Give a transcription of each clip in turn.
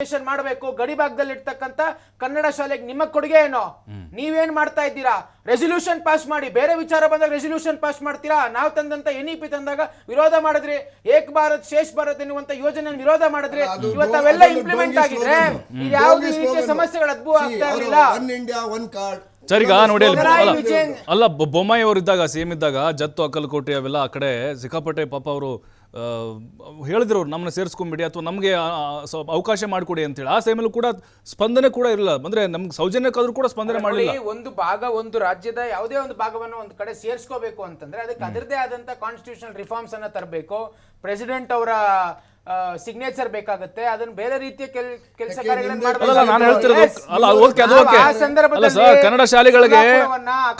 Resolution ಮಾಡಬೇಕು ಗಡಿ ಭಾಗದಲ್ಲಿ ಇರ್ತಕ್ಕಂತ ಕನ್ನಡ ಶಾಲೆಗೆ ನಿಮ್ಮ ಕೊಡುಗೆ ಏನು? ನೀವೇನ್ ಮಾಡ್ತಾ ಇದ್ದೀರಾ? ರೆಸೊಲ್ಯೂಷನ್ ಪಾಸ್ ಮಾಡಿ ಬೇರೆ ವಿಚಾರ ಬಂದಾಗ ರೆಸೊಲ್ಯೂಷನ್ ಪಾಸ್ ಮಾಡ್ತೀರಾ? ನಾವು ತಂದಂತ ಎನ್ ಇ ಪಿ ತಂದಾಗ ವಿರೋಧ ಮಾಡಿದ್ರಿ. ಏಕ್ ಭಾರತ್ ಶೇಷ್ ಭಾರತ್ ಎನ್ನುವಂತ ಯೋಜನೆ ವಿರೋಧ ಮಾಡಿದ್ರಿ. ಇವತ್ತವೆಲ್ಲ ಇಂಪ್ಲಿಮೆಂಟ್ ಆಗಿದ್ರೆ ಯಾವುದೇ ರೀತಿಯ. ಸಮಸ್ಯೆಗಳು ಅದ್ಭುತ ಆಗ್ತಾ ಇರಲಿಲ್ಲ. One India one card sir ಈಗ ನೋಡಿ ಅಲ್ಲ ಅಲ್ಲ ಬೊಮ್ಮಾಯಿ ಅವರು ಇದ್ದಾಗ ಸಿಎಂ ಇದ್ದಾಗ ಜತ್ತು ಅಕ್ಕಲಕೋಟೆ ಅವೆಲ್ಲ ಆ ಕಡೆ ಸಿಕ್ಕಾಪಟ್ಟೆ ಪಾಪ ಅವರು ಹೇಳಿದ್ರು ನಮ್ಮನ್ನ ಸೇರಿಸ್ಕೊಂಬಿಡಿ ಅಥವಾ ನಮಗೆ ಅವಕಾಶ ಮಾಡಿಕೊಡಿ ಅಂತೇಳಿ. ಆ ಟೈಮಲ್ಲೂ ಕೂಡ ಸ್ಪಂದನೆ ಕೂಡ ಇರಲಿಲ್ಲ ಅಂದ್ರೆ ನಮ್ಗೆ ಸೌಜನ್ಯಕ್ಕಾದ್ರೂ ಕೂಡ ಸ್ಪಂದನೆ ಮಾಡಲಿಲ್ಲ. ಒಂದು ಭಾಗ ಒಂದು ರಾಜ್ಯದ ಯಾವುದೇ ಒಂದು ಭಾಗವನ್ನು ಒಂದು ಕಡೆ ಸೇರಿಸ್ಕೋಬೇಕು ಅಂತಂದ್ರೆ ಅದಕ್ಕೆ ಅದರದೇ ಆದಂತ ಕಾನ್ಸ್ಟಿಟ್ಯೂಷನ್ ರಿಫಾರ್ಮ್ಸ್ ಅನ್ನ ತರಬೇಕು. ಪ್ರೆಸಿಡೆಂಟ್ ಅವರ ಸಿಗ್ನೇಚರ್ ಬೇಕಾಗುತ್ತೆ. ಅದನ್ನ ಬೇರೆ ರೀತಿಯ ಕೆಲಸ ಕಾರ್ಯಗಳನ್ನು ಕಾರ್ಯಗಳನ್ನ ನಿಮ್ದೇ ಮಾಡ್ಬೇಕು. ಅಲ್ಲ ನಾನು ಹೇಳ್ತಿರೋದು ಅಲ್ಲ ಓಕೆ ಓಕೆ. ಆ ಸಂದರ್ಭದಲ್ಲಿ ಸರ್ ಕನ್ನಡ ಶಾಲೆಗಳಿಗೆ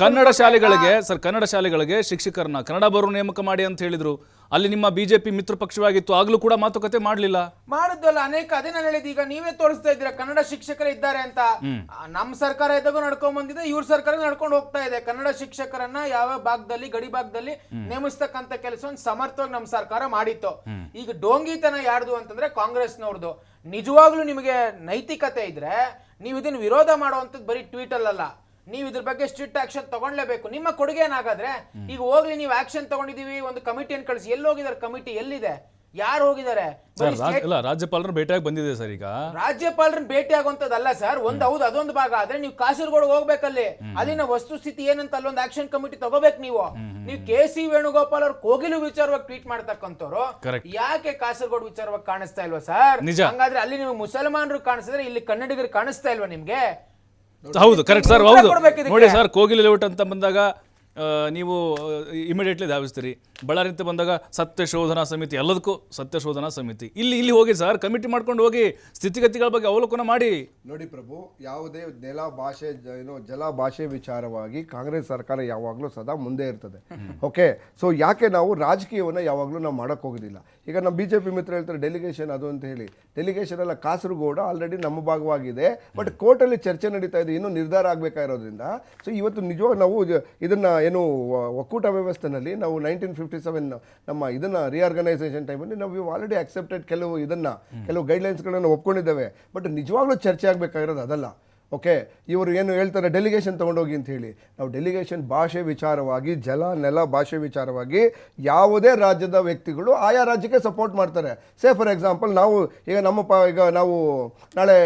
ಕನ್ನಡ ಶಾಲೆಗಳಿಗೆ ಸರ್ ಕನ್ನಡ ಶಾಲೆಗಳಿಗೆ ಶಿಕ್ಷಕರನ್ನ ಕನ್ನಡ ಬರೋ ನೇಮಕ ಮಾಡಿ ಅಂತ ಹೇಳಿದ್ರು. ಅಲ್ಲಿ ನಿಮ್ಮ ಬಿಜೆಪಿ ಮಿತ್ರ ಪಕ್ಷವಾಗಿತ್ತು ಆಗ್ಲೂ ಕೂಡ ಮಾತುಕತೆ ಮಾಡಲಿಲ್ಲ. ಮಾಡುದಲ್ಲ ಅನೇಕ ಅದೇ ನಾನು ಹೇಳಿದ್ದು ಈಗ ನೀವೇ ತೋರಿಸ್ತಾ ಇದ್ದೀರಾ ಕನ್ನಡ ಶಿಕ್ಷಕರು ಇದ್ದಾರೆ ಅಂತ. ನಮ್ಮ ಸರ್ಕಾರ ಇದ್ದಾಗೂ ನಡ್ಕೊಂಡ್ ಬಂದಿದೆ ಇವ್ರ ಸರ್ಕಾರ ನಡ್ಕೊಂಡು ಹೋಗ್ತಾ ಇದೆ. ಕನ್ನಡ ಶಿಕ್ಷಕರನ್ನ ಯಾವ ಭಾಗದಲ್ಲಿ ಗಡಿ ಭಾಗದಲ್ಲಿ ನೇಮಿಸ್ತಕ್ಕಂತ ಕೆಲಸವನ್ನು ಸಮರ್ಥವಾಗಿ ನಮ್ಮ ಸರ್ಕಾರ ಮಾಡಿತ್ತು. ಈಗ ಡೋಂಗಿತನ ಯಾರ್ದು ಅಂತಂದ್ರೆ ಕಾಂಗ್ರೆಸ್ನವ್ರದು. ನಿಜವಾಗ್ಲೂ ನಿಮಗೆ ನೈತಿಕತೆ ಇದ್ರೆ ನೀವು ಇದನ್ನ ವಿರೋಧ ಮಾಡುವಂಥದ್ದು ಬರೀ ಟ್ವೀಟ್ ಅಲ್ಲಲ್ಲ ನೀವು ಇದ್ರ ಬಗ್ಗೆ ಸ್ಟ್ರಿಕ್ಟ್ ಆಕ್ಷನ್ ತಗೊಳ್ಲೇಬೇಕು ನಿಮ್ಮ ಕೊಡುಗೆ ಏನಾಗಾದ್ರೆ ಈಗ ಹೋಗ್ಲಿ ನೀವು ಆಕ್ಷನ್ ತಗೊಂಡಿದೀವಿ ಒಂದು ಕಮಿಟಿಯನ್ನು ಕಳಿಸಿ. ಎಲ್ಲಿ ಹೋಗಿದ್ದಾರೆ ಕಮಿಟಿ ಎಲ್ಲಿದೆ? ಯಾರು ಹೋಗಿದ್ದಾರೆ? ಇಲ್ಲ ರಾಜ್ಯಪಾಲರು ಭೇಟಿಯಾಗಿ ಬಂದಿದೆ ಸರ್ ಈಗ. ರಾಜ್ಯಪಾಲರನ್ನ ಭೇಟಿ ಆಗುವಂತದ್ದಲ್ಲ ಸರ್. ಒಂದ್ ಹೌದು ಅದೊಂದು ಭಾಗ. ಆದ್ರೆ ನೀವು ಕಾಸರಗೋಡ್ ಹೋಗ್ಬೇಕಲ್ಲಿ. ಅಲ್ಲಿನ ವಸ್ತುಸ್ಥಿತಿ ಏನಂತ ಅಲ್ಲೊಂದು ಆಕ್ಷನ್ ಕಮಿಟಿ ತಗೋಬೇಕು ನೀವು. ನೀವು ಕೆ ಸಿ ವೇಣುಗೋಪಾಲ್ ಅವ್ರ ಕೋಗಿಲು ವಿಚಾರವಾಗಿ ಟ್ವೀಟ್ ಮಾಡ್ತಕ್ಕಂಥವ್ರು ಯಾಕೆ ಕಾಸರಗೋಡ್ ವಿಚಾರವಾಗಿ ಕಾಣಿಸ್ತಾ ಇಲ್ವಾ ಸರ್. ಹಂಗಾದ್ರೆ ಅಲ್ಲಿ ನೀವು ಮುಸಲ್ಮಾನರು ಕಾಣಿಸಿದ್ರೆ ಇಲ್ಲಿ ಕನ್ನಡಿಗರು ಕಾಣಿಸ್ತಾ ಇಲ್ವಾ ನಿಮ್ಗೆ? ಹೌದು ಕರೆಕ್ಟ್ ಸರ್ ಹೌದು. ನೋಡಿ ಸರ್ ಕೋಗಿಲೆ ಲೇಔಟ್ ಅಂತ ಬಂದಾಗ ನೀವು ಇಮಿಡಿಯೇಟ್ಲಿ ಧಾವಿಸ್ತೀರಿ. ಬಳ್ಳಾರಿ ಅಂತ ಬಂದಾಗ ಸತ್ಯ ಶೋಧನಾ ಸಮಿತಿ ಎಲ್ಲದಕ್ಕೂ ಸತ್ಯ ಶೋಧನಾ ಸಮಿತಿ. ಇಲ್ಲಿ ಇಲ್ಲಿ ಹೋಗಿ ಸರ್, ಕಮಿಟಿ ಮಾಡ್ಕೊಂಡು ಹೋಗಿ ಸ್ಥಿತಿಗತಿಗಳ ಬಗ್ಗೆ ಅವಲೋಕನ ಮಾಡಿ. ನೋಡಿ ಪ್ರಭು, ಯಾವುದೇ ನೆಲ ಭಾಷೆ ಏನು ಜಲ ಭಾಷೆ ವಿಚಾರವಾಗಿ ಕಾಂಗ್ರೆಸ್ ಸರ್ಕಾರ ಯಾವಾಗಲೂ ಸದಾ ಮುಂದೆ ಇರ್ತದೆ. ಓಕೆ? ಸೊ ಯಾಕೆ ನಾವು ರಾಜಕೀಯವನ್ನು ಯಾವಾಗಲೂ ನಾವು ಮಾಡೋಕ್ಕೆ ಹೋಗೋದಿಲ್ಲ? ಈಗ ನಮ್ಮ ಬಿ ಜೆ ಪಿ ಮಿತ್ರ ಹೇಳ್ತಾರೆ ಡೆಲಿಗೇಷನ್ ಅದು ಅಂತ ಹೇಳಿ. ಡೆಲಿಗೇಷನ್ ಎಲ್ಲ ಕಾಸರಗೋಡು ಆಲ್ರೆಡಿ ನಮ್ಮ ಭಾಗವಾಗಿದೆ. ಬಟ್ ಕೋರ್ಟಲ್ಲಿ ಚರ್ಚೆ ನಡೀತಾ ಇದೆ, ಇನ್ನೂ ನಿರ್ಧಾರ ಆಗಬೇಕಾಗಿರೋದ್ರಿಂದ. ಸೊ ಇವತ್ತು ನಿಜವಾಗ ನಾವು ಇದನ್ನ ಏನು, ಒಕ್ಕೂಟ ವ್ಯವಸ್ಥೆನಲ್ಲಿ ನಾವು ನೈನ್ಟೀನ್ ಫಿಫ್ಟಿ ಸೆವೆನ್ ನಮ್ಮ ಇದನ್ನು ರಿಆರ್ಗನೈಸೇಷನ್ ಟೈಮಲ್ಲಿ ನಾವು ಆಲ್ರೆಡಿ ಅಕ್ಸೆಪ್ಟೆಡ್ ಕೆಲವು ಇದನ್ನ ಕೆಲವು ಗೈಡ್ಲೈನ್ಸ್ಗಳನ್ನು ಒಪ್ಕೊಂಡಿದ್ದೇವೆ. ಬಟ್ ನಿಜವಾಗ್ಲೂ ಚರ್ಚೆ ಆಗಬೇಕಾಗಿರೋದು ಅದಲ್ಲ. ಓಕೆ ಇವರು ಏನು ಹೇಳ್ತಾರೆ ಡೆಲಿಗೇಷನ್ ತೊಗೊಂಡೋಗಿ ಅಂತ ಹೇಳಿ. ನಾವು ಡೆಲಿಗೇಷನ್ ಭಾಷೆ ವಿಚಾರವಾಗಿ ಜಲ ನೆಲ ಭಾಷೆ ವಿಚಾರವಾಗಿ ಯಾವುದೇ ರಾಜ್ಯದ ವ್ಯಕ್ತಿಗಳು ಆಯಾ ರಾಜ್ಯಕ್ಕೆ ಸಪೋರ್ಟ್ ಮಾಡ್ತಾರೆ. ಸೇ ಫಾರ್ ಎಕ್ಸಾಂಪಲ್ ನಾವು ಈಗ ನಮ್ಮ ಪ ಈಗ ನಾವು ನಾಳೆ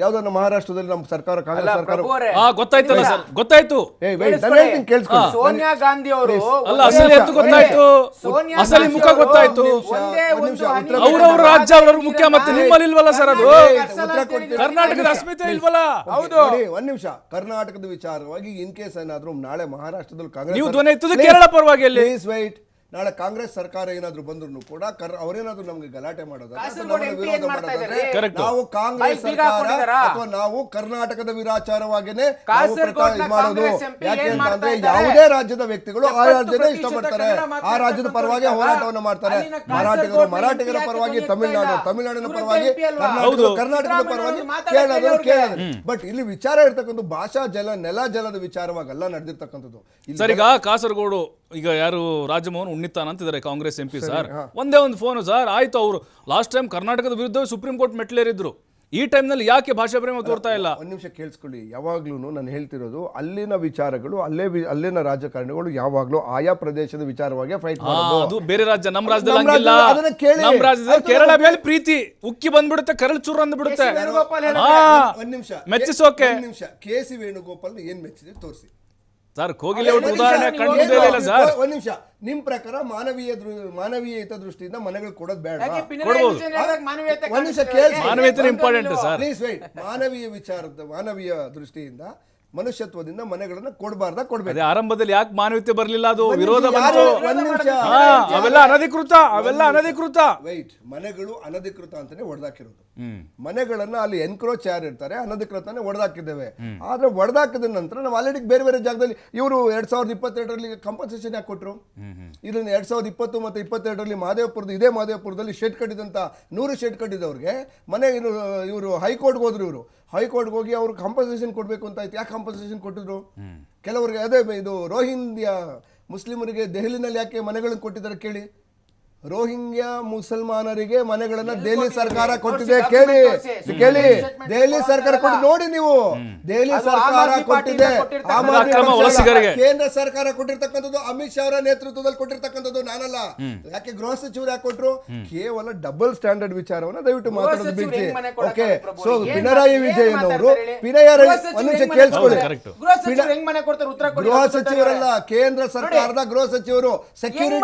ಯಾವುದೋ ನಮ್ಮ ಮಹಾರಾಷ್ಟ್ರದಲ್ಲಿ ನಮ್ಮ ಸರ್ಕಾರ ಅಲ್ಲ ಕಾಂಗ್ರೆಸ್ ಸರ್ಕಾರ ಪ್ರಭು ಅವರೇ ಆ ಗೊತ್ತಾಯ್ತಲ್ಲ ಸರ್ ಗೊತ್ತಾಯ್ತು. ಏ wait, ನಾನು ಹೇಳ್ತೀನಿ ಕೇಳಿಸ್ಕೊಳ್ಳಿ. ಸೋನಿಯಾ ಗಾಂಧಿ ಅವರು ಅಲ್ಲ ಅಸಲಿ ಎತ್ತು ಗೊತ್ತಾಯ್ತು. ಸೋನಿಯಾ ಅಸಲಿ ಮುಖ ಅವರು ಗೊತ್ತಾಯ್ತು. ಒಂದೇ ಒಂದ್ ಒಂದು ನಿಮಿಷ, ಹನಿ ಉತ್ತರ ನೀರನ್ನ ಅವ್ರವ್ರ ರಾಜ್ಯ ಅವ್ರವ್ರ ಮುಖ್ಯ ಮತ್ತೆ ನಿಮ್ಮಲ್ಲಿ ಇಲ್ವಲ್ಲ ಸರ್ ಅದು? ಉತ್ತರ ಕೊಡ್ತೀನಿ. ಕರ್ನಾಟಕದ ಅಸ್ಮಿತೆ ಇಲ್ವಲ್ಲ? ಹೌದು. ಒಂದ್ ನಿಮಿಷ. ಕರ್ನಾಟಕದ ವಿಚಾರವಾಗಿ ಇನ್ ಕೇಸ್ ಏನಾದ್ರು ನಾಳೆ ಮಹಾರಾಷ್ಟ್ರದಲ್ಲಿ ಕಾಂಗ್ರೆಸ್ ನೀವು ಧ್ವನಿ ಎತ್ತುದು ಕೇರಳ ಪರವಾಗಿ ಅಲ್ಲಿ. please wait. ನಾಳೆ ಕಾಂಗ್ರೆಸ್ ಸರ್ಕಾರ ಏನಾದ್ರು ಬಂದ್ರು ಕೂಡ ಅವರೇನಾದ್ರೂ ನಮ್ಗೆ ಗಲಾಟೆ ಮಾಡೋದಾದ್ರೆ ನಾವು ಕಾಂಗ್ರೆಸ್ ಸರ್ಕಾರ ಅಥವಾ ನಾವು ಕರ್ನಾಟಕದ ವಿರಾಚಾರವಾಗೇನೆ ಮಾಡೋದು? ಯಾಕೆ ಏನ್ ಅಂತ ಮಾಡ್ತಾ ಅಂದ್ರೆ ಇದ್ದಾರೆ? ಯಾವುದೇ ರಾಜ್ಯದ ವ್ಯಕ್ತಿಗಳು ಆ ರಾಜ್ಯನೇ ಇಷ್ಟಪಡ್ತಾರೆ. ಆ ರಾಜ್ಯದ ಪರವಾಗಿ ಹೋರಾಟವನ್ನು ಮಾಡ್ತಾರೆ. ಮರಾಠಿಗರು ಮರಾಠಿಗರ ಪರವಾಗಿ ತಮಿಳುನಾಡು ತಮಿಳುನಾಡಿನ ಪರವಾಗಿ ಕರ್ನಾಟಕದ ಹೌದು. ಕರ್ನಾಟಕದ ಪರವಾಗಿ ಕೇಳೋದು ಕೇಳೋದು. ಬಟ್ ಇಲ್ಲಿ ವಿಚಾರ ಇರ್ತಕ್ಕಂಥ ಭಾಷಾ ಜಲ ನೆಲ ಜಲದ ವಿಚಾರವಾಗಲ್ಲ ನಡೆದಿರ್ತಕ್ಕಂಥದ್ದು. ಈಗ ಕಾಸರಗೋಡು ಈಗ ಯಾರು ರಾಜಮೋಹನ್ ಉಣ್ಣಿತಾನ್ ಅಂತಿದ್ದಾರೆ ಕಾಂಗ್ರೆಸ್ ಎಂ ಪಿ ಸರ್ ಒಂದೇ ಒಂದು ಫೋನು ಸರ್ ಆಯ್ತು ಅವರು. ಲಾಸ್ಟ್ ಟೈಮ್ ಕರ್ನಾಟಕದ ವಿರುದ್ಧ ಸುಪ್ರೀಂ ಕೋರ್ಟ್ ಮೆಟ್ಲೇರಿದ್ರು ಈ ಟೈಮ್ನಲ್ಲಿ ಯಾಕೆ ಭಾಷಾ ಪ್ರೇಮ ತೋರ್ತಾ ಇಲ್ಲ? ಒಂದ್ ನಿಮಿಷ ಕೇಳಿಸ್ಕೊಳ್ಳಿ. ಯಾವಾಗ್ಲೂ ನಾನು ಹೇಳ್ತಿರೋದು ಅಲ್ಲಿನ ವಿಚಾರಗಳು ಅಲ್ಲೇ ವಿ- ಅಲ್ಲಿನ ರಾಜಕಾರಣಿಗಳು ಯಾವಾಗ್ಲೂ ಆಯಾ ಪ್ರದೇಶದ ವಿಚಾರವಾಗಿ ಫೈಟ್ ಆ, ಅದು ಬೇರೆ ರಾಜ್ಯ ನಮ್ಮ ರಾಜ್ಯದಲ್ಲಿ ನಮ್ಮ ಹಂಗಿಲ್ಲ. ರಾಜ್ಯದಲ್ಲಿ ಅದನ್ನ ಕೇಳಿ. ನಮ್ಮ ರಾಜ್ಯದಲ್ಲಿ ಆಯ್ತು, ಕೇರಳ ಮೇಲೆ ಪ್ರೀತಿ ಉಕ್ಕಿ ಬಂದ್ಬಿಡುತ್ತೆ ಕರಳು ಚೂರು ಅಂದ್ಬಿಡುತ್ತೆ. ಆ, ಒಂದ್ ನಿಮಿಷ. ಮೆಚ್ಚಿಸೋಕೆ. ಒಂದ್ ನಿಮಿಷ. ಕೆ ಸಿ ವೇಣುಗೋಪಾಲ್ ಏನ್ ಮೆಚ್ಚಿದೆ ತೋರಿಸಿ. ಸರ್ ಕೋಗಿಲೆ ಉದಾಹರಣೆ ನಿಮಿಷ, ಇಲ್ಲ ಸರ್. ಒಂದ್ ನಿಮಿಷ. ನಿಮ್ ಪ್ರಕಾರ ಮಾನವೀಯ ಮಾನವೀಯ ಹಿತ ದೃಷ್ಟಿಯಿಂದ ಮನೆಗಳು ಕೊಡೋದು ಬೇಡ ಕೊಡ್ಬೋದು. ಮಾನವೀಯತೆ ಒಂದು ಸರ್. ಪ್ಲೀಸ್ ವೈಟ್ ಮಾನವೀಯ ವಿಚಾರದ ಮಾನವೀಯ ದೃಷ್ಟಿಯಿಂದ ಮನುಷ್ಯತ್ವದಿಂದ ಮನೆಗಳನ್ನ ಕೊಡಬಾರ್ದ ಕೊಡ್ಬೇಕು. ಅದೇ ಆರಂಭದಲ್ಲಿ ಯಾಕೆ ಮಾನವೀಯತೆ ಬರಲಿಲ್ಲ ಅದು? ವಿರೋಧ ನಿಮಿಷ, ಬಂತು. ಯಾರು- ಒಂದ್ ನಿಮಿಷ. ಹಾ, ಅವೆಲ್ಲ ಅನಧಿಕೃತ ಅವೆಲ್ಲ ಅನಧಿಕೃತ. ವೈಟ್ ಮನೆಗಳು ಅನಧಿಕೃತ ಅಂತಾನೆ ಹೊಡೆದಾಕಿರೋದು ಹ್ಮ್. ಮನೆಗಳನ್ನ ಅಲ್ಲಿ ಎನ್ಕ್ರೋಚ್ ಯಾರು ಇರ್ತಾರೆ ಅನಧಿಕೃತನೇ ಹೊಡೆದಾಕಿದ್ದೇವೆ ಆದ್ರೆ ಹೊಡೆದಾಕಿದ ನಂತರ ನಾವು ಆಲ್ರೆಡಿ ಬೇರೆ ಬೇರೆ ಜಾಗದಲ್ಲಿ ಇವರು ಎರಡ್ ಸಾವಿರದ ಇಪ್ಪತ್ತೆರಡರಲ್ಲಿ ಕಂಪನ್ಸೇಷನ್ ಯಾಕೆ ಕೊಟ್ಟರು ಇದನ್ನ ಎರಡ್ ಸಾವಿರದ ಇಪ್ಪತ್ತು ಮತ್ತೆ ಇಪ್ಪತ್ತೆರಡರಲ್ಲಿ ಮಹದೇವಪುರದ ಇದೇ ಮಹದೇವಪುರದಲ್ಲಿ ಶೆಡ್ ಕಟ್ಟಿದಂತ ನೂರು ಶೆಡ್ ಕಟ್ಟಿದವ್ರಿಗೆ ಮನೆ ಇವರು ಹೈಕೋರ್ಟ್ಗೆ ಹೋದ್ರು ಇವರು. ಹೈಕೋರ್ಟ್ಗೆ ಹೋಗಿ ಅವ್ರಿಗೆ ಕಂಪನ್ಸೇಷನ್ ಕೊಡಬೇಕು ಅಂತ ಆಯ್ತು. ಯಾಕೆ ಕಂಪನ್ಸೇಷನ್ ಕೊಟ್ಟಿದ್ರು? ಕೆಲವರಿಗೆ ಅದೇ ಇದು ರೋಹಿಂಗ್ಯ ಮುಸ್ಲಿಮರಿಗೆ ದೆಹಲಿನಲ್ಲಿ ಯಾಕೆ ಮನೆಗಳನ್ನು ಕೊಟ್ಟಿದ್ದಾರೆ ಕೇಳಿ. ರೋಹಿಂಗ್ಯಾ ಮುಸಲ್ಮಾನರಿಗೆ ಮನೆಗಳನ್ನ ದೆಹಲಿ ಸರ್ಕಾರ ಕೊಟ್ಟಿದೆ ಕೇಳಿ ಕೇಳಿ. ದೆಹಲಿ ಸರ್ಕಾರ ಕೊಟ್ಟು ನೋಡಿ ನೀವು. ದೆಹಲಿ ಸರ್ಕಾರ ಕೊಟ್ಟಿದೆ. ಕೇಂದ್ರ ಸರ್ಕಾರ ಕೊಟ್ಟಿರ್ತಕ್ಕಂಥದ್ದು ಅಮಿತ್ ಶಾ ಅವರ ನೇತೃತ್ವದಲ್ಲಿ ಕೊಟ್ಟಿರ್ತಕ್ಕಂಥದ್ದು ನಾನಲ್ಲ. ಯಾಕೆ ಗೃಹ ಸಚಿವರು ಯಾಕೆ ಕೊಟ್ರು? ಕೇವಲ ಡಬಲ್ ಸ್ಟ್ಯಾಂಡರ್ಡ್ ವಿಚಾರವನ್ನ ದಯವಿಟ್ಟು ಮಾತಾಡೋದು ಬಿಡಿಸಿ ಓಕೆ? ಸೊ ಪಿಣರಾಯಿ? ವಿಜಯನ್ ಅವರು ಮಾತಾಡ್ತಾರೆ? ಪಿಣರಾಯಿ ಗೃಹ ಸಚಿವರು ಹೆಂಗ್ ಮನೆ ಕೇಳಿಸ್ಕೊಳ್ಳಿ. ಕೊಡ್ತಾರೆ? ಗೃಹ ಸಚಿವರಲ್ಲ ಕೇಂದ್ರ ಸರ್ಕಾರದ ಗೃಹ ಸಚಿವರು? ಸೆಕ್ಯೂರಿಟಿ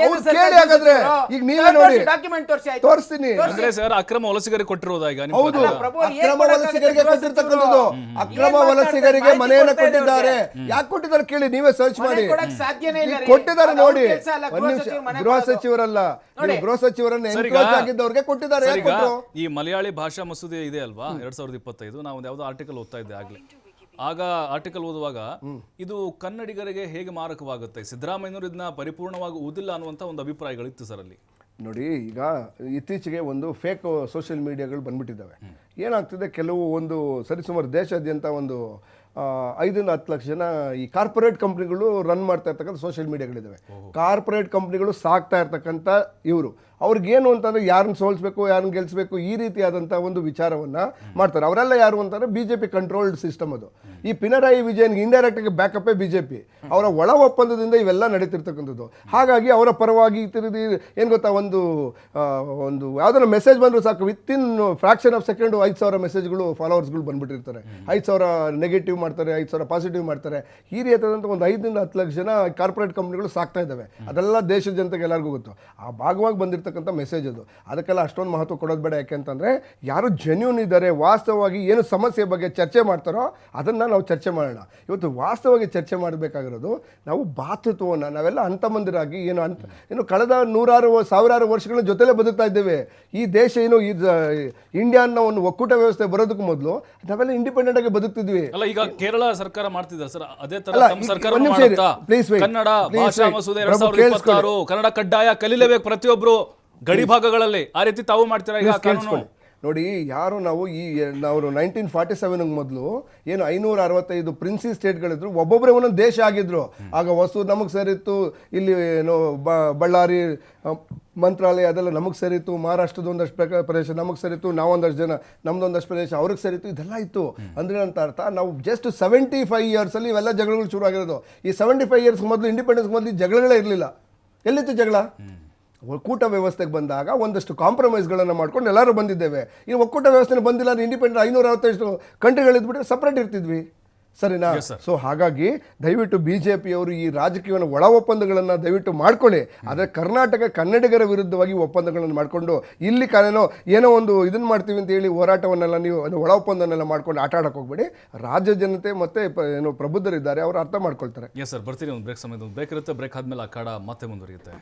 ಕೇಳಿ ಹಾಗಾದ್ರೆ ಈಗ ನೀವೇ ನೋಡಿ. ಡಾಕ್ಯುಮೆಂಟ್ ತೋರಿಸಿ ಆಯ್ತು? ತೋರಿಸ್ತೀನಿ. ಅಂದ್ರೆ ಸರ್ ಅಕ್ರಮ ವಲಸಿಗರಿಗೆ ಕೊಟ್ಟಿರೋದಾ ಈಗ ನಿಮ್ಮ ಹೌದು. ಪ್ರಕಾರ? ಪ್ರಭು, ಏನ್ ಅಕ್ರಮ ಕೊಡಕ್ಕಾಗತ್ತೆ ವಲಸಿಗರಿಗೆ ಗೃಹ ಕೊಟ್ಟಿರ್ತಕ್ಕಂಥದ್ದು. ಅಕ್ರಮ ಏನ್ ವಲಸಿಗರಿಗೆ? ಮನೆಯನ್ನ ಕೊಟ್ಟಿದ್ದಾರೆ. ಯಾಕೆ ಕೊಟ್ಟಿದ್ದಾರೆ ಕೇಳಿ? ನೀವೇ ಸರ್ಚ್ ಮನೆ ಮಾಡಿ. ಕೊಡಕ್ ಸಾಧ್ಯನೇ ಇಲ್ಲ ಈಗ ರೀ. ಕೊಟ್ಟಿದ್ದಾರೆ ಅದು ಅವ್ರ ನೋಡಿ. ಕೆಲ್ಸ ಅಲ್ಲ, ಒಂದ್ ಗೃಹ ನಿಮಿಷ. ಸಚಿವರು ಮನೆ ಗೃಹ ಕೊಡೋದು. ಸಚಿವರಲ್ಲ. ನೋಡಿ. ಗೃಹ ಸಚಿವರನ್ನ ಸರ್, ಈಗ- ಎನ್ಕ್ರೋಚ್ ಆಗಿದ್ದವ್ರಿಗೆ ಕೊಟ್ಟಿದ್ದಾರೆ. ಸರ್, ಯಾಕೆ ಈಗ ಕೊಟ್ರು? ಈ ಮಲಯಾಳಿ ಭಾಷಾ ಮಸೂದೆ ಇದೆ ಅಲ್ವಾ? ಎರಡ್ ಸಾವಿರದ ಇಪ್ಪತ್ತೈದು ನಾವು ಯಾವ್ದೋ ಯಾವುದೋ ಆರ್ಟಿಕಲ್ ಓದ್ತಾ ಇದ್ದೆ ಆಗ್ಲೇ. ಆಗ ಆರ್ಟಿಕಲ್ ಓದುವಾಗ ಇದು ಕನ್ನಡಿಗರಿಗೆ ಹೇಗೆ ಮಾರಕವಾಗುತ್ತೆ? ಸಿದ್ದರಾಮಯ್ಯನವರು ಇದನ್ನ ಪರಿಪೂರ್ಣವಾಗಿ ಓದಿಲ್ಲ ಅನ್ನುವಂತ ಒಂದು ಅಭಿಪ್ರಾಯಗಳಿತ್ತು ಸರ್ ಅಲ್ಲಿ. ನೋಡಿ ಈಗ ಇತ್ತೀಚೆಗೆ ಒಂದು ಫೇಕ್ ಸೋಷಿಯಲ್ ಮೀಡಿಯಾಗಳು ಬಂದ್ಬಿಟ್ಟಿದ್ದಾವೆ. ಏನಾಗ್ತಿದೆ? ಕೆಲವು ಒಂದು ಸರಿಸುಮಾರು ದೇಶಾದ್ಯಂತ ಒಂದು ಐದರಿಂದ ಹತ್ತು ಲಕ್ಷ ಜನ ಈ ಕಾರ್ಪೊರೇಟ್ ಕಂಪ್ನಿಗಳು ರನ್ ಮಾಡ್ತಾ ಇರ್ತಕ್ಕಂಥ ಸೋಷಿಯಲ್ ಮೀಡಿಯಾಗಳಿದ್ದಾವೆ ಕಾರ್ಪೊರೇಟ್ ಕಂಪ್ನಿಗಳು ಸಾಕ್ತಾ ಇರ್ತಕ್ಕಂಥ ಇವರು. ಅವ್ರಿಗೇನು ಅಂತಂದ್ರೆ ಯಾರನ್ನ ಸೋಲಿಸ್ಬೇಕು ಯಾರನ್ನ ಗೆಲ್ಲಿಸ್ಬೇಕು ಈ ರೀತಿಯಾದಂಥ ಒಂದು ವಿಚಾರವನ್ನ ಮಾಡ್ತಾರೆ. ಅವರೆಲ್ಲ ಯಾರು ಅಂತಂದ್ರೆ B J P controlled system ಅದು. ಈ ಪಿನರಾಯಿ ವಿಜಯನ್ಗೆ ಇಂಡೈರೆಕ್ಟ್ ಆಗಿ ಬ್ಯಾಕಪ್ಪೇ ಬಿ ಜೆ ಪಿ ಅವರ ಒಳ ಒಪ್ಪಂದದಿಂದ ಇವೆಲ್ಲ ನಡೀತಿರ್ತಕ್ಕಂಥದ್ದು. ಹಾಗಾಗಿ ಅವರ ಪರವಾಗಿ ತಿರುಗಿ ಏನು ಗೊತ್ತಾ, ಒಂದು ಒಂದು ಯಾವ್ದಾರ ಮೆಸೇಜ್ ಬಂದರೂ ಸಾಕು. With in fraction of second ಐದು ಸಾವಿರ ಮೆಸೇಜ್ಗಳು ಫಾಲೋವರ್ಸ್ಗಳು ಬಂದ್ಬಿಟ್ಟಿರ್ತಾರೆ. ಐದು ಸಾವಿರ ನೆಗೆಟಿವ್ ಮಾಡ್ತಾರೆ, ಐದು ಸಾವಿರ ಪಾಸಿಟಿವ್ ಮಾಡ್ತಾರೆ. ಈ ರೀತಿಯಾದಂಥ ಒಂದು ಐದರಿಂದ ಹತ್ತು ಲಕ್ಷ ಜನ ಕಾರ್ಪೊರೇಟ್ ಕಂಪ್ನಿಗಳು ಸಾಕ್ತಾ ಇದ್ದಾವೆ. ಅದೆಲ್ಲ ದೇಶದ ಜನತೆಗೆ ಎಲ್ಲರಿಗೂ ಗೊತ್ತು. ಆ ಭಾಗವಾಗಿ ಬಂದಿರತಕ್ಕಂಥ ಮೆಸೇಜ್ ಅದು. ಅದಕ್ಕೆಲ್ಲ ಅಷ್ಟೊಂದು ಮಹತ್ವ ಕೊಡೋದು ಬೇಡ. ಯಾಕೆ ಅಂತಂದರೆ ಯಾರು ಜೆನ್ಯೂನ್ ಇದ್ದಾರೆ ವಾಸ್ತವವಾಗಿ ಏನು ಸಮಸ್ಯೆ ಬಗ್ಗೆ ಚರ್ಚೆ ಮಾಡ್ತಾರೋ, ಅದನ್ನು ನಾವು ಚರ್ಚೆ ಮಾಡೋಣ. ಇವತ್ತು ವಾಸ್ತವವಾಗಿ ಚರ್ಚೆ ಮಾಡಬೇಕಾಗಿರೋದು ನಾವು ಭಾತೃತ್ವವನ್ನು ನಾವೆಲ್ಲ ಅಂತ ಮಂದಿರಾಗಿ ಏನು ಅಂತ ಏನು ಕಳೆದ ನೂರಾರು ಸಾವಿರಾರು ವರ್ಷಗಳ ಜೊತೆಲೇ ಬದುಕ್ತಾ ಇದ್ದೇವೆ. ಈ ದೇಶ ಏನು ಈ ಇಂಡಿಯಾ ಅನ್ನೋ ಒಂದು ಒಕ್ಕೂಟ ವ್ಯವಸ್ಥೆ ಬರೋದಕ್ಕೂ ಮೊದಲು ನಾವೆಲ್ಲ ಇಂಡಿಪೆಂಡೆಂಟ್ ಆಗಿ ಬದುಕ್ತಿದ್ವಿ. ಅಲ್ಲ ಈಗ ಕೇರಳ ಸರ್ಕಾರ ಮಾಡ್ತಿದ್ದಾರೆ ಸರ್. ಅದೇ ತರ ಸರ್ಕಾರ wait. ಕನ್ನಡ ಭಾಷಾ ಮಸೂದೆ ಕನ್ನಡ ಕಡ್ಡಾಯ ಕಲೀಲೇಬೇಕು ಪ್ರತಿಯೊಬ್ಬರು ಗಡಿ ಭಾಗಗಳಲ್ಲಿ. ಆ ರೀತಿ ತಾವು ಮಾಡ್ತೀರಾ ಈಗ ಕಾನೂನು. ನೋಡಿ, ಯಾರು ನಾವು ಈ ನಾವು ನೈನ್ಟೀನ್ ಫಾರ್ಟಿ ಸೆವೆನ್ಗೆ ಮೊದಲು ಏನು ಐನೂರ ಅರವತ್ತೈದು ಪ್ರಿನ್ಸಿ ಸ್ಟೇಟ್ಗಳಿದ್ರು ಒಬ್ಬೊಬ್ಬರೇ ಒಂದೊಂದು ದೇಶ ಆಗಿದ್ರು. ಆಗ ಹೊಸೂರು ನಮಗೆ ಸೇರಿತ್ತು, ಇಲ್ಲಿ ಏನು ಬಳ್ಳಾರಿ ಮಂತ್ರಾಲಯ ಅದೆಲ್ಲ ನಮಗೆ ಸೇರಿತ್ತು ಮಹಾರಾಷ್ಟ್ರದ ಒಂದಷ್ಟು ಪ್ರದೇಶ ನಮಗೆ ಸೇರಿತ್ತು ನಾವೊಂದಷ್ಟು ಜನ ನಮ್ದೊಂದಷ್ಟು ಪ್ರದೇಶ ಅವ್ರಿಗೆ ಸೇರಿತ್ತು, ಇದೆಲ್ಲ ಇತ್ತು. ಅಂದ್ರೆ ಅಂತ ಅರ್ಥ, ನಾವು ಜಸ್ಟ್ ಸೆವೆಂಟಿ ಫೈವ್ ಇಯರ್ಸಲ್ಲಿ ಇವೆಲ್ಲ ಜಗಳಗಳು ಶುರು ಆಗಿರೋದು ಈ ಸೆವೆಂಟಿ ಫೈವ್ ಇಯರ್ಸ್ ಮೊದಲು ಇಂಡಿಪೆಂಡೆನ್ಸ್ ಮೊದಲು ಜಗಳಗಳೇ ಇರಲಿಲ್ಲ. ಎಲ್ಲಿತ್ತು ಜಗಳ? ಒಕ್ಕೂಟ ವ್ಯವಸ್ಥೆಗೆ ಬಂದಾಗ ಒಂದಷ್ಟು ಕಾಂಪ್ರಮೈಸ್ಗಳನ್ನು ಮಾಡ್ಕೊಂಡು ಎಲ್ಲರೂ ಬಂದಿದ್ದೇವೆ. ಈ ಒಕ್ಕೂಟ ವ್ಯವಸ್ಥೆನ ಬಂದಿಲ್ಲ ಅಂದರೆ ಇಂಡಿಪೆಂಡೆಂಟ್ ಐನೂರ ಅರವತ್ತೈದು ಕಂಟ್ರಿಗಳಿದ್ಬಿಟ್ರೆ ಸಪ್ರೇಟ್ ಇರ್ತಿದ್ವಿ. ಸರಿನಾ? ಸೊ ಹಾಗಾಗಿ ದಯವಿಟ್ಟು ಬಿ ಜೆ ಪಿಯವರು ಈ ರಾಜಕೀಯವನ್ನು ಒಳ ಒಪ್ಪಂದಗಳನ್ನು ದಯವಿಟ್ಟು ಮಾಡ್ಕೊಳ್ಳಿ. ಆದರೆ ಕರ್ನಾಟಕ ಕನ್ನಡಿಗರ ವಿರುದ್ಧವಾಗಿ ಒಪ್ಪಂದಗಳನ್ನು ಮಾಡಿಕೊಂಡು ಇಲ್ಲಿ ಕಾಲೇನೋ ಏನೋ ಒಂದು ಇದನ್ನು ಮಾಡ್ತೀವಿ ಅಂತ ಹೇಳಿ ಹೋರಾಟವನ್ನೆಲ್ಲ ನೀವು ಅದು ಒಳ ಒಪ್ಪಂದನೆಲ್ಲ ಮಾಡ್ಕೊಂಡು ಆಟ ಆಡಕ್ಕೆ ಹೋಗ್ಬೇಡಿ. ರಾಜ್ಯ ಜನತೆ ಮತ್ತು ಏನು ಪ್ರಬುದ್ಧರಿದ್ದಾರೆ ಅವರು ಅರ್ಥ ಮಾಡ್ಕೊಳ್ತಾರೆ. ಎಸ್ ಸರ್ ಬರ್ತೀನಿ. ಒಂದು ಬ್ರೇಕ್ ಸಮಯದ ಒಂದು ಬ್ರೇಕ್ ಇರುತ್ತೆ. ಬ್ರೇಕ್ ಆದಮೇಲೆ ಆ ಕಾಡ ಮತ್ತೆ ಮುಂದುವರಿಯುತ್ತೆ.